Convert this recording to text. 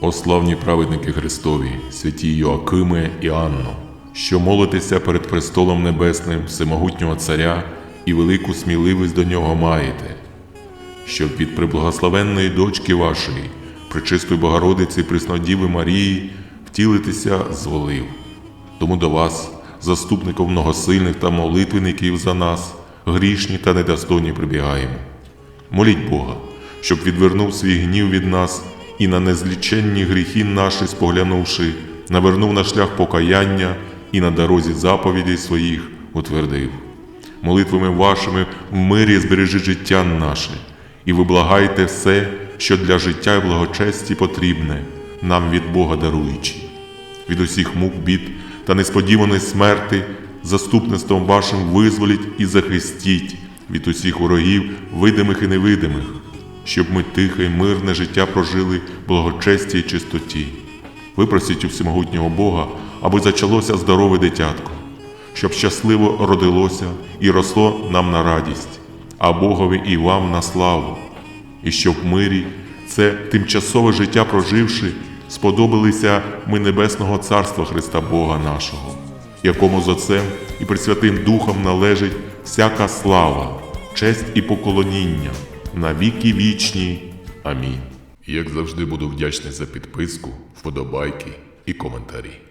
О славні праведники Христові, святі Йоакиме і Анно, що молитеся перед престолом небесним всемогутнього Царя і велику сміливість до нього маєте, щоб від приблагословенної дочки вашої, пречистої Богородиці Преснодіви Марії, втілитися зволив. Тому до вас, заступників многосильних та молитвенників за нас, грішні та недостойні прибігаємо. Моліть Бога, щоб відвернув свій гнів від нас і на незліченні гріхи наші споглянувши, навернув на шлях покаяння і на дорозі заповідей своїх утвердив. Молитвами вашими в мирі збережи життя наше, і виблагайте все, що для життя і благочесті потрібне, нам від Бога даруючи від усіх мук, бід та несподіваної смерти, заступництвом вашим визволіть і захистіть від усіх ворогів, видимих і невидимих, щоб ми тихе й мирне життя прожили в благочесті й чистоті. Випросіть у всемогутнього Бога, аби зачалося здорове дитятко, щоб щасливо родилося і росло нам на радість, а Богові і вам на славу і щоб в мирі це тимчасове життя проживши, сподобалися ми Небесного Царства Христа Бога нашого, якому з Отцем і Пресвятим Духом належить всяка слава, честь і поклоніння на віки вічні. Амінь. Як завжди буду вдячний за підписку, вподобайки і коментарі.